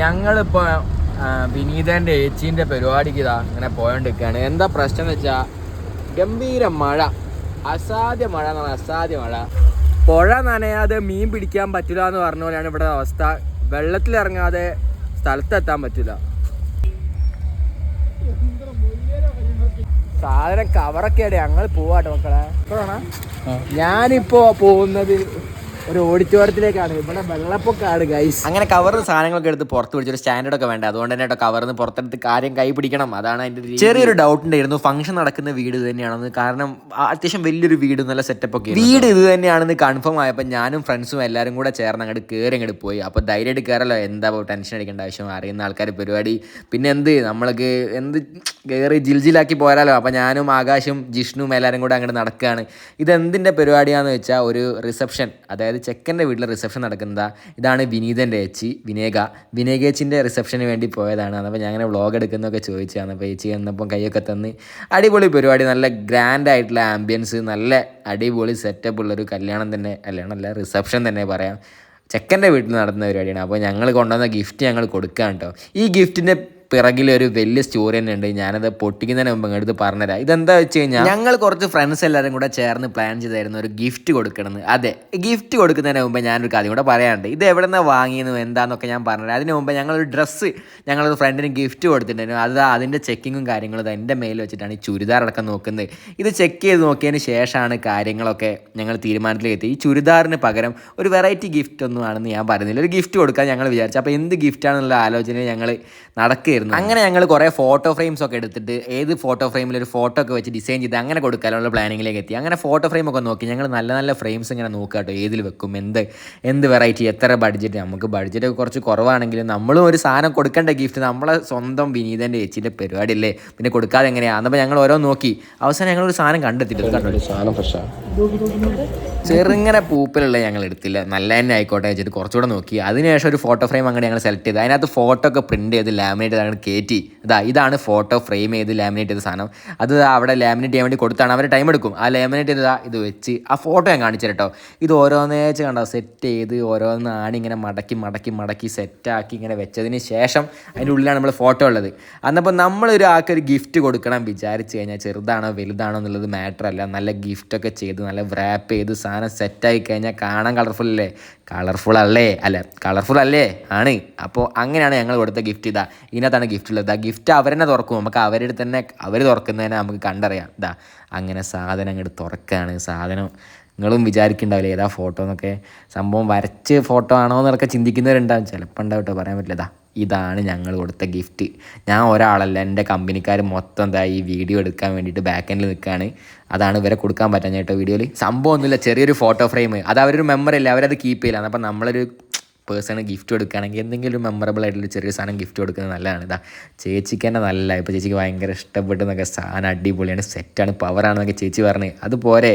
ഞങ്ങളിപ്പോ വിനീതന്റെ ഏച്ചിന്റെ പരിപാടിക്ക് ഇതാ ഇങ്ങനെ പോയോണ്ടിരിക്കുകയാണ് എന്താ പ്രശ്നം എന്ന് വെച്ചാ ഗംഭീര മഴ. അസാധ്യ മഴ എന്ന് പറഞ്ഞാൽ അസാധ്യ മഴ. പുഴ നനയാതെ മീൻ പിടിക്കാൻ പറ്റില്ല എന്ന് പറഞ്ഞ പോലെയാണ് ഇവിടെ അവസ്ഥ. വെള്ളത്തിലിറങ്ങാതെ സ്ഥലത്തെത്താൻ പറ്റില്ല. സാധനം കവറൊക്കെയാണ് ഞങ്ങൾ പോവാട്ടോ മക്കളെ. ഞാനിപ്പോ പോകുന്നത് ഒരു ഓഡിറ്റോറിയത്തിലേക്കാണ് ഇവിടെ വെള്ളപ്പൊക്കാണ് ഗൈസ് അങ്ങനെ കവറിന് സാധനങ്ങളൊക്കെ എടുത്ത് പുറത്ത് പിടിച്ചൊരു സ്റ്റാൻഡേർഡ് ഒക്കെ വേണ്ട? അതുകൊണ്ട് തന്നെ കേട്ടോ കവറിന് പുറത്തെടുത്ത് കാര്യം കൈ പിടിക്കണം. അതാണ് അതിന്റെ. ചെറിയൊരു ഡൗട്ട് ഉണ്ടായിരുന്നു. ഫംഗ്ഷൻ നടക്കുന്ന വീട് ഇത് തന്നെയാണെന്ന്. കാരണം അത്യാവശ്യം വലിയൊരു വീട് നല്ല സെറ്റപ്പ് ഒക്കെ വീട് ഇത് തന്നെയാണെന്ന് കൺഫേം ആയപ്പോൾ ഞാനും ഫ്രണ്ട്സും എല്ലാവരും കൂടെ ചേർന്ന് അങ്ങോട്ട് കയറി അങ്ങോട്ട് പോയി. അപ്പോൾ ധൈര്യമായിട്ട് കയറല്ലോ എന്താ ടെൻഷൻ അടിക്കേണ്ട ആവശ്യം? അറിയുന്ന ആൾക്കാർ പരിപാടി. പിന്നെ എന്ത്? നമ്മൾക്ക് എന്ത്? കയറി ജിൽജിലാക്കി പോരാലോ. അപ്പോൾ ഞാനും ആകാശും ജിഷ്ണുവും എല്ലാവരും കൂടെ അങ്ങോട്ട് നടക്കുകയാണ് ഇതെന്തിന്റെ പരിപാടിയാണെന്ന് വെച്ചാൽ ഒരു റിസപ്ഷൻ അതായത് ചെക്കന്റെ വീട്ടിൽ റിസപ്ഷൻ നടക്കുന്നതാ ഇതാണ് വിനീതന്റെ ഏച്ചി വിനേക. വിനേകേച്ചിന്റെ റിസപ്ഷന് വേണ്ടി പോയതാണ്. അപ്പോൾ ഞാൻ അങ്ങനെ വ്ളോഗ് എടുക്കുന്നൊക്കെ ചോദിച്ചതാണ്. അപ്പോൾ ഏച്ചി എന്നപ്പം കൈയൊക്കെ തന്ന് അടിപൊളി പരിപാടി. നല്ല ഗ്രാൻഡ് ആയിട്ടുള്ള ആംബിയൻസ് നല്ല അടിപൊളി സെറ്റപ്പ് ഉള്ളൊരു കല്യാണം തന്നെ കല്യാണം അല്ല റിസപ്ഷൻ തന്നെ പറയാം. ചെക്കന്റെ വീട്ടിൽ നടന്ന പരിപാടിയാണ്. അപ്പോൾ ഞങ്ങൾ കൊണ്ടുവന്ന ഗിഫ്റ്റ് ഞങ്ങൾ കൊടുക്കാം കേട്ടോ ഈ ഗിഫ്റ്റിന്റെ പിറകിൽ ഒരു വലിയ സ്റ്റോറി തന്നെ ഉണ്ട്. ഞാനത് പൊട്ടിക്കുന്നതിന് മുമ്പ് എടുത്ത് പറഞ്ഞുതരാം ഇതെന്താ വെച്ച് കഴിഞ്ഞാൽ ഞങ്ങൾ കുറച്ച് ഫ്രണ്ട്സ് എല്ലാവരും കൂടെ ചേർന്ന് പ്ലാൻ ചെയ്തായിരുന്നു ഒരു ഗിഫ്റ്റ് കൊടുക്കണമെന്ന് അതെ ഗിഫ്റ്റ് കൊടുക്കുന്നതിന് മുമ്പ് ഞാനൊരു കാര്യം കൂടെ പറയാനുണ്ട്. ഇത് എവിടെ നിന്നാണ് വാങ്ങിയെന്നും എന്താണെന്നൊക്കെ ഞാൻ പറഞ്ഞുതരാം അതിന് മുമ്പ് ഞങ്ങളൊരു ഡ്രസ്സ് ഞങ്ങളൊരു ഫ്രണ്ടിന് ഗിഫ്റ്റ് കൊടുത്തിട്ടുണ്ടായിരുന്നു. അത് അതിന്റെ ചെക്കിങ്ങും കാര്യങ്ങളും എന്റെ മേലിൽ വെച്ചിട്ടാണ് ഈ ചുരിദാർ അടക്കം നോക്കുന്നത്. ഇത് ചെക്ക് ചെയ്ത് നോക്കിയതിന് ശേഷമാണ് കാര്യങ്ങളൊക്കെ ഞങ്ങൾ തീരുമാനത്തിലേക്ക് എത്തി. ഈ ചുരിദാറിന് പകരം ഒരു വെറൈറ്റി ഗിഫ്റ്റ് ഒന്നും ആണെന്ന് ഞാൻ പറയുന്നില്ല ഒരു ഗിഫ്റ്റ് കൊടുക്കാൻ ഞങ്ങൾ വിചാരിച്ചു. അപ്പോൾ എന്ത് ഗിഫ്റ്റാണെന്നുള്ള ആലോചന ഞങ്ങൾ നടക്കുകയായിരുന്നു അങ്ങനെ ഞങ്ങൾ കുറേ ഫോട്ടോ ഫ്രെയിംസ് ഒക്കെ എടുത്തിട്ട് ഏത് ഫോട്ടോ ഫ്രെയിമിൽ ഒരു ഫോട്ടോ ഒക്കെ വെച്ച് ഡിസൈൻ ചെയ്ത് അങ്ങനെ കൊടുക്കാനുള്ള പ്ലാനിങ്ങിലേക്ക് എത്തി. അങ്ങനെ ഫോട്ടോ ഫ്രെയിം ഒക്കെ നോക്കി ഞങ്ങൾ നല്ല നല്ല ഫ്രെയിംസ് ഇങ്ങനെ നോക്കുക കേട്ടോ. ഏതിൽ വെക്കും എന്ത് എന്ത് വെറൈറ്റി എത്ര ബഡ്ജറ്റ് നമുക്ക് ബഡ്ജറ്റ് ഒക്കെ കുറച്ച് കുറവാണെങ്കിലും നമ്മളും ഒരു സാധനം കൊടുക്കേണ്ട ഗിഫ്റ്റ് നമ്മളെ സ്വന്തം വിനീതന്റെ ചേച്ചിന്റെ പരിപാടി അല്ലേ? പിന്നെ കൊടുക്കാതെ എങ്ങനെയാണ് അപ്പോൾ ഞങ്ങൾ ഓരോ നോക്കി. അവസാനം ഞങ്ങൾ ഒരു സാധനം കണ്ടെത്തിയിട്ടുണ്ട്. സാധനം ഫ്രഷാ ചെറുങ്ങനെ പൂപ്പിലുള്ള ഞങ്ങൾ എടുത്തില്ല. നല്ല തന്നെ ആയിക്കോട്ടെ വെച്ചിട്ട് കുറച്ചുകൂടെ നോക്കി. അതിനുശേഷം ഒരു ഫോട്ടോ ഫ്രെയിം അങ്ങനെ ഞങ്ങൾ സെലക്ട് ചെയ്ത്. അതിനകത്ത് ഫോട്ടോ ഒക്കെ പ്രിന്റ് ചെയ്ത് ലാമിനേറ്റ് അങ്ങോട്ട് കയറ്റി ഇതാ ഇതാണ് ഫോട്ടോ ഫ്രെയിം ചെയ്ത് ലാമിനേറ്റ് ചെയ്ത സാധനം. അത് അവിടെ ലാമിനേറ്റ് ചെയ്യാൻ വേണ്ടി കൊടുത്താണ്. അവർ ടൈം എടുക്കും. ആ ലാമിനേറ്റ് ചെയ്തതാ ഇത് വെച്ച് ആ ഫോട്ടോ ഞാൻ കാണിച്ചു കേട്ടോ ഇത് ഓരോന്നേച്ച് കണ്ടോ? സെറ്റ് ചെയ്ത് ഓരോന്നാണ് ഇങ്ങനെ മടക്കി മടക്കി മടക്കി സെറ്റാക്കി ഇങ്ങനെ വെച്ചതിന് ശേഷം അതിന്റെ ഉള്ളിലാണ് നമ്മൾ ഫോട്ടോ ഉള്ളത്. അന്നപ്പോൾ നമ്മളൊരു ആൾക്കൊരു ഗിഫ്റ്റ് കൊടുക്കണം വിചാരിച്ച് കഴിഞ്ഞാൽ ചെറുതാണോ വലുതാണോ എന്നുള്ളത് മാറ്റർ അല്ല. നല്ല ഗിഫ്റ്റൊക്കെ ചെയ്ത് നല്ല റാപ്പ് ചെയ്ത് സാധനം സെറ്റായി കഴിഞ്ഞാൽ കാണാൻ കളർഫുൾ അല്ലേ കളർഫുൾ അല്ലേ? അല്ല? കളർഫുൾ അല്ലേ? ആണ്. അപ്പോൾ അങ്ങനെയാണ് ഞങ്ങൾ കൊടുത്ത ഗിഫ്റ്റ് ഇതാ. ഇതിനകത്താണ് ഗിഫ്റ്റ് ഉള്ളത്. ആ ഗിഫ്റ്റ് അവർ തന്നെ തുറക്കും. നമുക്ക് അവരുടെ തന്നെ അവർ തുറക്കുന്നതിനെ നമുക്ക് കണ്ടറിയാം. ഇതാ അങ്ങനെ സാധനം അങ്ങോട്ട് തുറക്കുകയാണ് സാധനം നിങ്ങളും വിചാരിക്കുന്നുണ്ടാവില്ലേ ഏതാ ഫോട്ടോ എന്നൊക്കെ. സംഭവം വരച്ച് ഫോട്ടോ ആണോ എന്നൊക്കെ ചിന്തിക്കുന്നവരുണ്ടാവും. ചിലപ്പോൾ ഉണ്ടാവും പറയാൻ പറ്റില്ല. ഇതാ ഇതാണ് ഞങ്ങൾ കൊടുത്ത ഗിഫ്റ്റ്. ഞാൻ ഒരാളല്ല. എന്റെ കമ്പനിക്കാർ മൊത്തം എന്താ ഈ വീഡിയോ എടുക്കാൻ വേണ്ടിയിട്ട് ബാക്ക് എൻഡിൽ നിൽക്കുകയാണ് അതാണ് ഇവരെ കൊടുക്കാൻ പറ്റാൻ കേട്ടോ വീഡിയോയിൽ സംഭവം ഒന്നുമില്ല. ചെറിയൊരു ഫോട്ടോ ഫ്രെയിം അത് അവരൊരു മെമ്മറി അല്ല? അവരത് കീപ്പ് ചെയ്യില്ല. അപ്പം നമ്മളൊരു പേഴ്സണ് ഗിഫ്റ്റ് കൊടുക്കുകയാണെങ്കിൽ എന്തെങ്കിലും ഒരു മെമ്മറബിൾ ആയിട്ടുള്ള ചെറിയ സാധനം ഗിഫ്റ്റ് കൊടുക്കുന്നത് നല്ലതാണ്. ഇതാ ചേച്ചിക്ക് തന്നെ നല്ല. ഇപ്പോൾ ചേച്ചിക്ക് ഭയങ്കര ഇഷ്ടപ്പെട്ടെന്നൊക്കെ സാധനം അടിപൊളിയാണ്. സെറ്റാണ് പവറാണെന്നൊക്കെ ചേച്ചി പറഞ്ഞ്. അതുപോലെ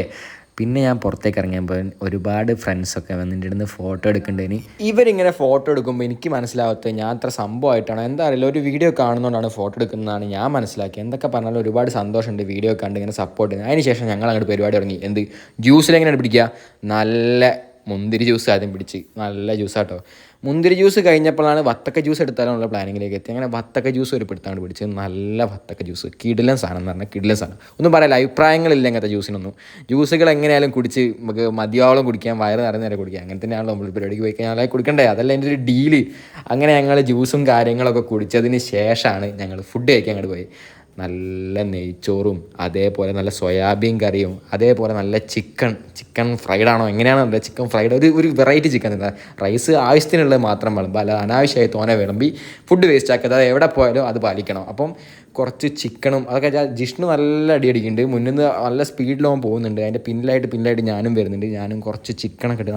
പിന്നെ ഞാൻ പുറത്തേക്ക് ഇറങ്ങിയപ്പോൾ ഒരുപാട് ഫ്രണ്ട്സൊക്കെ വന്നിട്ട് ഇരുന്ന് ഫോട്ടോ എടുക്കേണ്ടതിന് ഇവരിങ്ങനെ ഫോട്ടോ എടുക്കുമ്പോൾ എനിക്ക് മനസ്സിലാവാത്തത് ഞാൻ അത്ര സംഭവമായിട്ടാണ് എന്താ അറിയില്ല ഒരു വീഡിയോ കാണുന്നതുകൊണ്ടാണ് ഫോട്ടോ എടുക്കുന്നതാണ് ഞാൻ മനസ്സിലാക്കി എന്തൊക്കെ പറഞ്ഞാലും ഒരുപാട് സന്തോഷമുണ്ട് വീഡിയോ കണ്ട് ഇങ്ങനെ സപ്പോർട്ട് ചെയ്യുന്നത് അതിനുശേഷം ഞങ്ങൾ അങ്ങോട്ട് പരിപാടി തുടങ്ങി. എന്ത്? ജ്യൂസിലെങ്ങനെ പിടിക്കുക? നല്ല മുന്തിരി ജ്യൂസ് ആദ്യം പിടിച്ച് നല്ല ജ്യൂസാട്ടോ. മുന്തിരി ജ്യൂസ് കഴിഞ്ഞപ്പോഴാണ് വത്തക്ക ജ്യൂസ് എടുത്താലുള്ള പ്ലാനിങ്ങിലേക്ക് എത്തി അങ്ങനെ വത്തക്ക ജ്യൂസ് ഒരു പിടുത്താണ് പിടിച്ച് നല്ല വത്തക്ക ജ്യൂസ്. കിടിലൻ സാധനം എന്ന് പറഞ്ഞാൽ കിടിലൻ സാധനം. ഒന്നും പറയല്ല അഭിപ്രായങ്ങളില്ല അങ്ങനത്തെ ജ്യൂസിനൊന്നും. ജ്യൂസുകൾ എങ്ങനെയാലും കുടിച്ച് നമുക്ക് മതിയാവളം കുടിക്കാം വയറ് നിറഞ്ഞ നേരെ കുടിക്കാം. അങ്ങനെ തന്നെയാണല്ലോ നമ്മൾ പരിപാടിക്ക് പോയി കഴിഞ്ഞാൽ കുടിക്കണ്ടേ? അതല്ല എന്റെ ഒരു ഡീൽ. അങ്ങനെ ഞങ്ങൾ ജ്യൂസും കാര്യങ്ങളൊക്കെ കുടിച്ചതിന് ശേഷമാണ് ഞങ്ങൾ ഫുഡ് കഴിക്കാൻ അങ്ങോട്ട് പോയി നല്ല നെയ്ച്ചോറും അതേപോലെ നല്ല സോയാബീൻ കറിയും അതേപോലെ നല്ല ചിക്കൻ ചിക്കൻ ഫ്രൈഡ് ആണോ എങ്ങനെയാണോ ചിക്കൻ ഫ്രൈഡ് ഒരു ഒരു വെറൈറ്റി ചിക്കൻ എന്താ റൈസ് ആവശ്യത്തിനുള്ളത് മാത്രം വിളമ്പ് അല്ല അനാവശ്യമായി തോനെ വിളമ്പി ഫുഡ് വേസ്റ്റ് ആക്കാതെ അത് എവിടെ പോയാലും അത് പാലിക്കണം. അപ്പം കുറച്ച് ചിക്കനും അതൊക്കെ ജിഷ്ണു നല്ല അടി അടിക്കുന്നുണ്ട് മുന്നിൽ നിന്ന് നല്ല സ്പീഡിലാവും പോകുന്നുണ്ട് അതിന്റെ പിന്നിലായിട്ട് പിന്നിലായിട്ട് ഞാനും വരുന്നുണ്ട് ഞാനും കുറച്ച് ചിക്കനൊക്കെ ഇട്ട്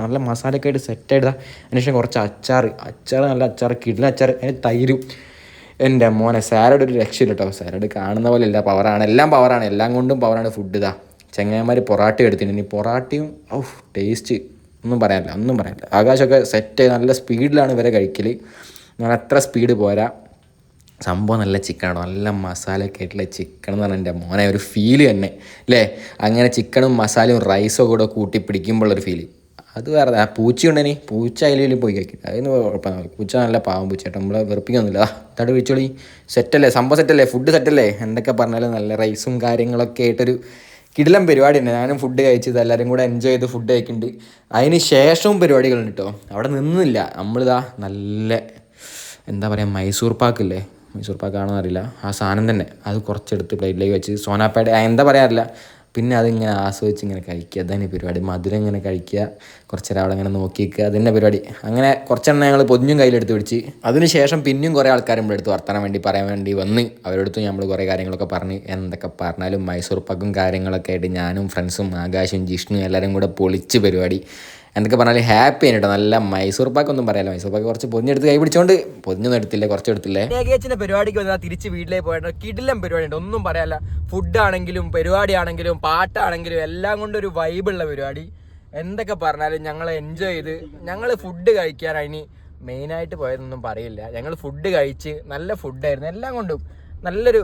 നല്ല മസാലയൊക്കെ ആയിട്ട് സെറ്റ് ആയിട്ടാണ് അതിനുശേഷം കുറച്ച് അച്ചാർ അച്ചാർ നല്ല അച്ചാർ കിടില അച്ചാർ അതിന് തൈരും എന്റെ മോനെ സാലഡ് ഒരു രക്ഷയില്ല കേട്ടോ സാലഡ് കാണുന്ന പോലെ ഇല്ല. പവറാണ്. എല്ലാം പവറാണ്. എല്ലാം കൊണ്ടും പവറാണ് ഫുഡ് ഇതാ. ചെങ്ങന്മാർ പൊറാട്ട എടുത്തിട്ടുണ്ട് ഇനി പൊറാട്ടയും ഔഫ് ടേസ്റ്റ് ഒന്നും പറയാനില്ല. ഒന്നും പറയാനില്ല. ആകാശമൊക്കെ സെറ്റ് നല്ല സ്പീഡിലാണ് ഇവരെ കഴിക്കൽ ഞാൻ അത്ര സ്പീഡ് പോരാ. സംഭവം നല്ല ചിക്കനാണ് നല്ല മസാലയൊക്കെ ആയിട്ടുള്ള ചിക്കൻ എന്ന് പറഞ്ഞാൽ എന്റെ മോനെ ഒരു ഫീൽ തന്നെ. അല്ലേ അങ്ങനെ ചിക്കനും മസാലയും റൈസും കൂടെ കൂട്ടി പിടിക്കുമ്പോഴുള്ളൊരു ഫീൽ അത് വേറെ ആ പൂച്ച ഉണ്ടേനി പൂച്ച അതിൽ പോയി കഴിക്കും അതിന് കുഴപ്പമില്ല പൂച്ച നല്ല പാവം പൂച്ച കേട്ടോ നമ്മളെ വെറുപ്പിക്കൊന്നുമില്ല. തട് വിളിച്ചോളി. സെറ്റല്ലേ? സംഭവം സെറ്റല്ലേ? ഫുഡ് സെറ്റല്ലേ? എന്തൊക്കെ പറഞ്ഞാലും നല്ല റൈസും കാര്യങ്ങളൊക്കെ ആയിട്ടൊരു കിടിലം പരിപാടി തന്നെ. ഞാനും ഫുഡ് കഴിച്ചത് എല്ലാവരും കൂടെ എൻജോയ് ചെയ്ത് ഫുഡ് കഴിക്കുന്നുണ്ട് അതിന് ശേഷവും പരിപാടികളുണ്ട് കേട്ടോ അവിടെ നിന്നില്ല. നമ്മളിതാ നല്ല എന്താ പറയുക മൈസൂർ പാക്കില്ലേ മൈസൂർ പാക്കാണോ അറിയില്ല. ആ സാധനം തന്നെ. അത് കുറച്ചെടുത്ത് പ്ലേറ്റിലേക്ക് വെച്ച്. സോനാപ്പേട എന്താ പറയാറില്ല പിന്നെ അതിങ്ങനെ ആസ്വദിച്ച് ഇങ്ങനെ കഴിക്കുക. അതന്നെ പരിപാടി. മധുരം ഇങ്ങനെ കഴിക്കുക. കുറച്ച് നേരം അവിടെ ഇങ്ങനെ നോക്കി നിൽക്കുക അതന്നെ പരിപാടി. അങ്ങനെ കുറച്ചെണ്ണം ഞങ്ങൾ പൊതിഞ്ഞും കയ്യിലെടുത്ത് പിടിച്ച് അതിനുശേഷം പിന്നെയും കുറേ ആൾക്കാർ നമ്മുടെ അടുത്ത് വർത്താനം വേണ്ടി പറയാൻ വേണ്ടി വന്ന് അവരടുത്ത് നമ്മൾ കുറേ കാര്യങ്ങളൊക്കെ പറഞ്ഞ് എന്തൊക്കെ പറഞ്ഞാലും മൈസൂർ പക്കും കാര്യങ്ങളൊക്കെ ആയിട്ട് ഞാനും ഫ്രണ്ട്സും ആകാശും ജിഷ്ണു എല്ലാവരും കൂടെ പൊളിച്ച് പരിപാടി. എന്തൊക്കെ പറഞ്ഞാൽ ഹാപ്പി ആണ് കേട്ടോ നല്ല മൈസൂർ പാക്ക് ഒന്നും പറയാലോ മൈസൂർ പാക്ക് കുറച്ച് പൊതിഞ്ഞെടുത്ത് കൈ പിടിച്ചോണ്ട് പൊതിഞ്ഞൊന്നും എടുത്തില്ല കുറച്ച് എടുത്തില്ലേ. ഏകേച്ചിന്റെ പരിപാടിക്ക് വന്നാൽ തിരിച്ച് വീട്ടിലേക്ക് പോയിട്ട് കിടിലം പരിപാടി ഉണ്ട് ഒന്നും പറയാല്ല ഫുഡ് ആണെങ്കിലും പരിപാടി ആണെങ്കിലും പാട്ടാണെങ്കിലും എല്ലാം കൊണ്ടും ഒരു വൈബുള്ള പരിപാടി. എന്തൊക്കെ പറഞ്ഞാലും ഞങ്ങൾ എൻജോയ് ചെയ്ത് ഞങ്ങൾ ഫുഡ് കഴിക്കാൻ മെയിൻ മെയിനായിട്ട് പോയതൊന്നും പറയില്ല. ഞങ്ങൾ ഫുഡ് കഴിച്ച് നല്ല ഫുഡായിരുന്നു എല്ലാം കൊണ്ടും നല്ലൊരു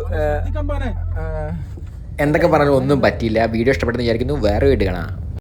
എന്തൊക്കെ പറഞ്ഞാലും ഒന്നും പറ്റിയില്ല. വീഡിയോ ഇഷ്ടപ്പെട്ടെന്ന് വിചാരിക്കുന്നു. വേറെ വീട്ടുകാണാം കാണാം.